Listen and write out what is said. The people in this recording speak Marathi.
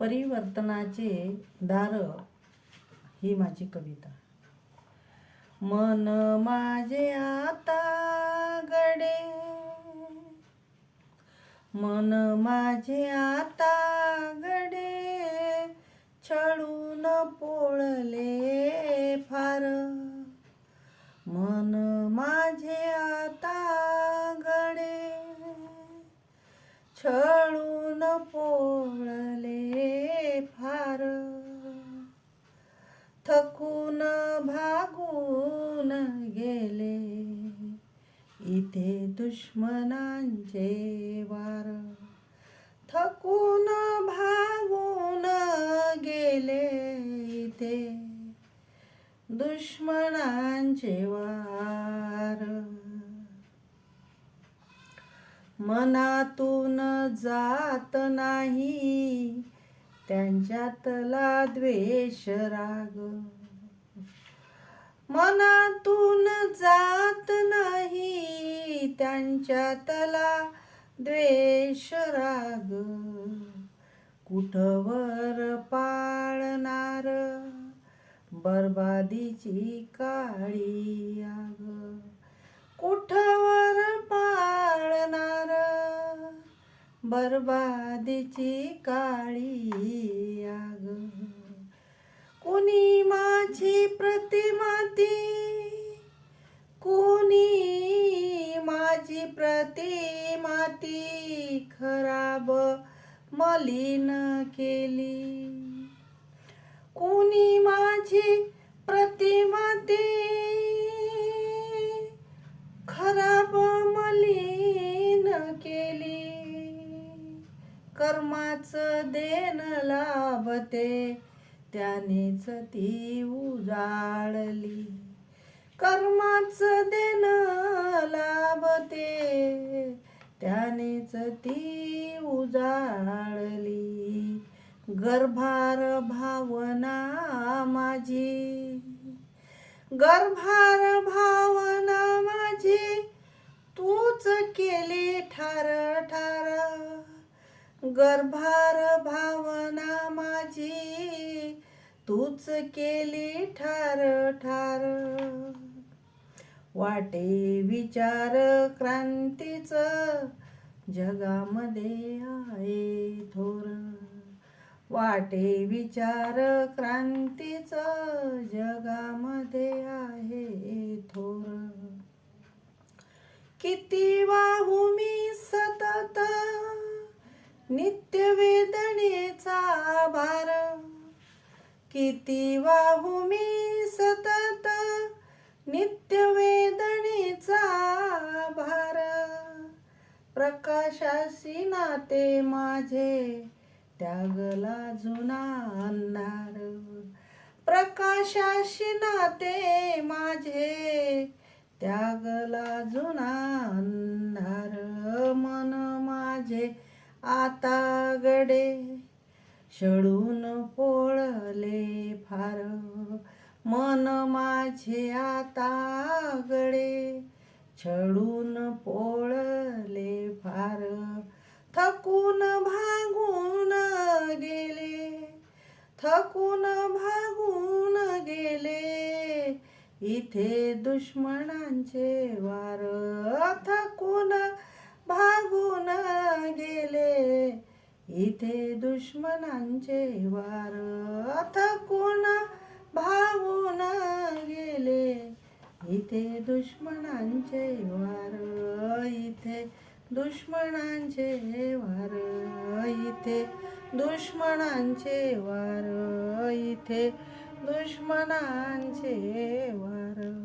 परिवर्तनाचे दार ही माझी कविता. मन माझे आता गडे. मन माझे आता गडे. छळून पोळले फार. मन मा इथे दुश्मनांचे वार थकून भागून गेले इथे. दुश्मनांचे वार मनातून जात नाही त्यांच्यातला द्वेष राग मनातून जात नाही त्यांच्यातला द्वेष राग. कुठवर पाळणार बर्बादीची काळी आग? कुठवर पाळणार बर्बादीची काळी आग? कुणी माझी प्रतिमा ती कुणी माझी प्रतिमा ती खराब मलिन केली? कुणी माझी प्रतिमा ती खराब मलिन केली? कर्माचं देण लाभते त्यानेच ती उजाळली. कर्माचं देण लाभते. त्यानेच ती उजाळली. गर्भार भावना माझी. गर्भार भावना माझी. तूच केली ठार ठार. गर्भार भावना माझी. तूच केली ठार ठार. वाटे विचार क्रांतीच जगामध्ये आहे थोर. वाटे विचार क्रांतीच जगामध्ये आहे किती वाहू मी सतत नित्य वेदनेचा भार प्रकाशाशी नाते माझे त्यागला जुना अंधार. प्रकाशाशी नाते माझे त्यागला जुना अंधार. मन माझे आता गडे शडून फार मन माझे आता गडे छळून पोळले फार थकून भागून गेले थकून भागून गेले. इथे दुश्मनांचे वार. थकून भागून गेले इथे दुश्मनांचे वार. थकून भागून गेले? इथे दुश्मनांचे वार. इथे दुश्मनांचे वार. इथे दुश्मनांचे वार. इथे दुश्मनांचे वार.